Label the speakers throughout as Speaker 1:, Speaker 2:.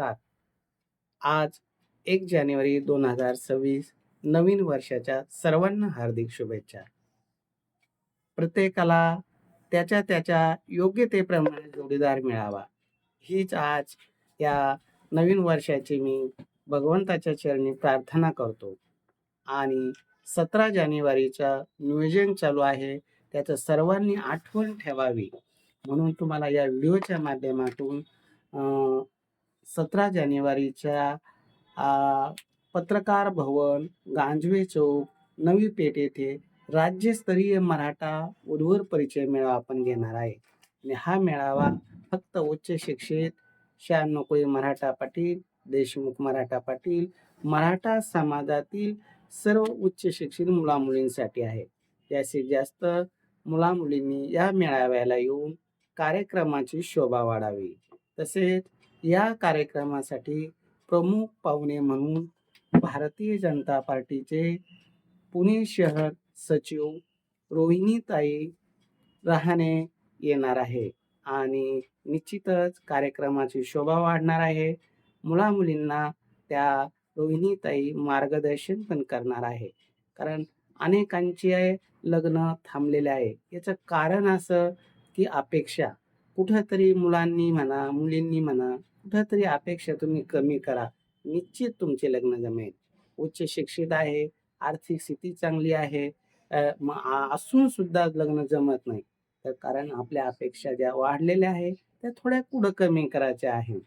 Speaker 1: नमस्कार आज एक जानेवारी दोन हजार सव्वीस नवीन वर्षाच्या सर्वांना हार्दिक शुभेच्छा. प्रत्येकाला त्याच्या त्याच्या योग्यतेप्रमाणे जोडीदार मिळावा. हीच आज या नवीन वर्षाची मी भगवंताच्या चरणी प्रार्थना करतो. आणि सतरा जानेवारीचं नियोजन चालू आहे. त्याचं सर्वांनी आठवण ठेवावी. म्हणून तुम्हाला या व्हिडिओच्या माध्यमातून सतरा जानेवारीच्या पत्रकार भवन गांजवे चौक नवी पेठ येथे राज्यस्तरीय मराठा उर्वर परिचय मेळावा आपण घेणार आहे. आणि हा मेळावा फक्त उच्च शिक्षित शाह नोकळी मराठा पाटील देशमुख मराठा पाटील मराठा समाजातील सर्व उच्च शिक्षित मुलामुलींसाठी आहे. जास्तीत जास्त मुलामुलींनी या मेळाव्याला येऊन कार्यक्रमाची शोभा वाढावी. तसेच या कार्यक्रमासाठी प्रमुख पाहुणे म्हणून भारतीय जनता पार्टीचे पुणे शहर सचिव रोहिणीताई रहाणे येणार आहे. आणि निश्चितच कार्यक्रमाची शोभा वाढणार आहे. मुलामुलींना त्या रोहिणीताई मार्गदर्शन पण करणार आहे. कारण अनेकांचे लग्न थांबलेले आहे. याचं कारण असं की अपेक्षा कुठंतरी मुलांनी म्हणा मुलींनी म्हणा कुठंतरी अपेक्षा तुम्ही कमी करा. निश्चित तुमचे लग्न जमेल. उच्च शिक्षित आहे आर्थिक स्थिती चांगली आहे असून सुद्धा लग्न जमत नाही. तर कारण आपल्या अपेक्षा ज्या वाढलेल्या आहे त्या थोड्या पुढं कमी करायच्या आहे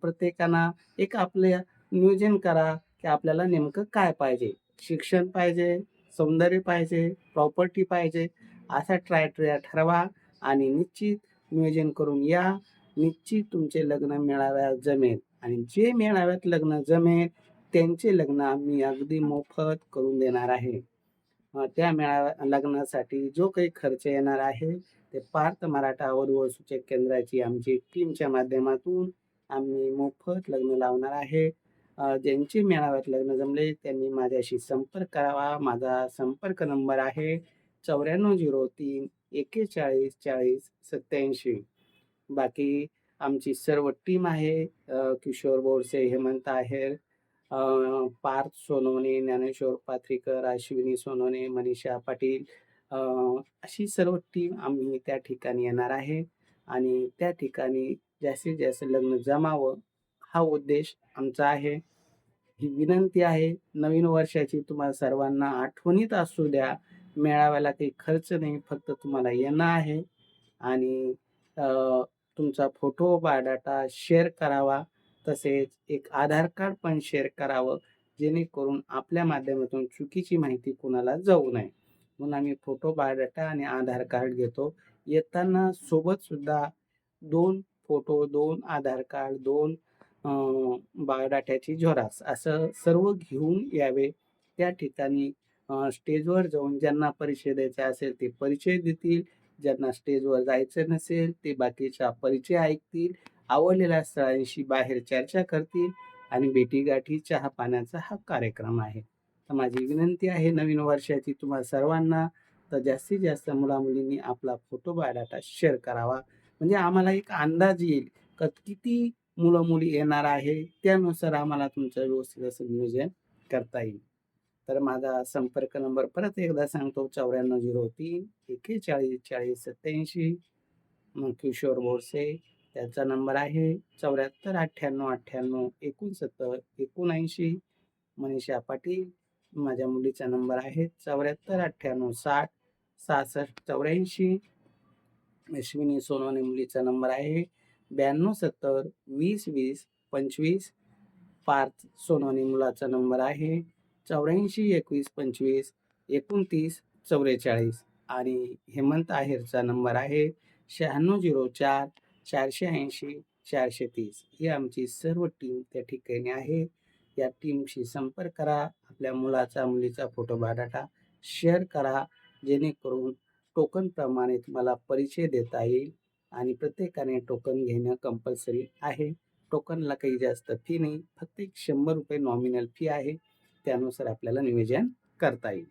Speaker 1: प्रत्येकाना एक आपलं नियोजन करा की आपल्याला नेमकं काय पाहिजे. शिक्षण पाहिजे सौंदर्य पाहिजे प्रॉपर्टी पाहिजे असा ट्रायट्रिया ट्राय ठरवा आणि निश्चित नियोजन करून या. निश्चित तुमचे लग्न मेळाव्यात जमेल. आणि जे मेळाव्यात लग्न जमेल त्यांचे लग्न आम्ही अगदी मोफत करून देणार आहे. त्या मेळाव्या लग्नासाठी जो काही खर्च येणार आहे ते पार्थ मराठा वधू सूचक केंद्राची आमची टीमच्या माध्यमातून आम्ही मोफत लग्न लावणार आहे. ज्यांचे मेळाव्यात लग्न जमले त्यांनी माझ्याशी संपर्क करावा. माझा संपर्क नंबर आहे चौऱ्याण्णव झिरो तीन एक्केचाळीस चाळीस सत्याऐंशी बाकी आमची सर्व टीम आहे किशोर बोरसे हेमंत आहेर पार्थ सोनवणे ज्ञानेश्वर पाथरीकर अश्विनी सोनवणे मनीषा पाटील अशी सर्व टीम आम्ही त्या ठिकाणी येणार आहे. आणि त्या ठिकाणी जास्तीत जास्त लग्न जमावं हा उद्देश आमचा आहे. ही विनंती आहे नवीन वर्षाची तुम्हाला सर्वांना आठवणीत असू द्या. मेळाव्याला काही खर्च नाही फक्त तुम्हाला येणं आहे. आणि तुमचा फोटो बायोडाटा शेअर करावा. तसेच एक आधार कार्ड पण शेअर करावं जेणेकरून आपल्या माध्यमातून चुकीची माहिती कोणाला जाऊ नये. म्हणून आम्ही फोटो बायोडाटा आणि आधार कार्ड घेतो. येताना सोबत सुद्धा दोन फोटो दोन आधार कार्ड दोन बायोडाट्याची झेरॉक्स असं सर्व घेऊन यावे. त्या ठिकाणी स्टेजवर जाऊन ज्यांना परिचय द्यायचा असेल ते परिचय देतील. ज्यांना स्टेजवर जायचं नसेल ते बाकीचा परिचय ऐकतील आवडलेल्या स्थळांशी बाहेर चर्चा करतील आणि भेटीगाठी चहा पाण्याचा हा कार्यक्रम आहे. तर माझी विनंती आहे नवीन वर्षाची तुम्हाला सर्वांना तर जास्तीत जास्त मुलामुलींनी आपला फोटो बायोडाटा शेअर करावा. म्हणजे आम्हाला एक अंदाज येईल का किती मुलं मुली येणार आहे त्यानुसार आम्हाला तुमचं व्यवस्थित असं नियोजन करता येईल. तर माझा संपर्क नंबर परत एकदा सांगतो चौऱ्याण्णव झिरो तीन एक्केचाळीस चाळीस सत्याऐंशी मग किशोर बोरसे त्याचा नंबर आहे चौऱ्याहत्तर अठ्ठ्याण्णव अठ्ठ्याण्णव एकोणसत्तर एकोणऐंशी मनीषा पाटील. माझ्या मुलीचा नंबर आहे चौऱ्याहत्तर अठ्ठ्याण्णव साठ सहासष्ट चौऱ्याऐंशी. अश्विनी सोनवणे मुलीचा नंबर आहे ब्याण्णव सत्तर वीस वीस पंचवीस. पार्थ सोनवणे मुलाचा नंबर आहे चौऱ्याऐंशी एकवीस पंचवीस एकोणतीस चौवेचाळीस आणि हेमंत आहेरचा नंबर आहे शहाण्णव झिरो चार चारशे ऐंशी चारशे तीस. ही आमची सर्व टीम त्या ठिकाणी आहे. या टीमशी संपर्क करा. आपल्या मुलाचा मुलीचा फोटो बायोडाटा शेअर करा. जेणेकरून टोकनप्रमाणे तुम्हाला परिचय देता येईल आणि प्रत्येकाने टोकन घेणं कंपल्सरी आहे. टोकनला काही जास्त फी नाही. फक्त एक शंभर रुपये नॉमिनल फी आहे. त्यानुसार आपल्याला नियोजन करता येईल.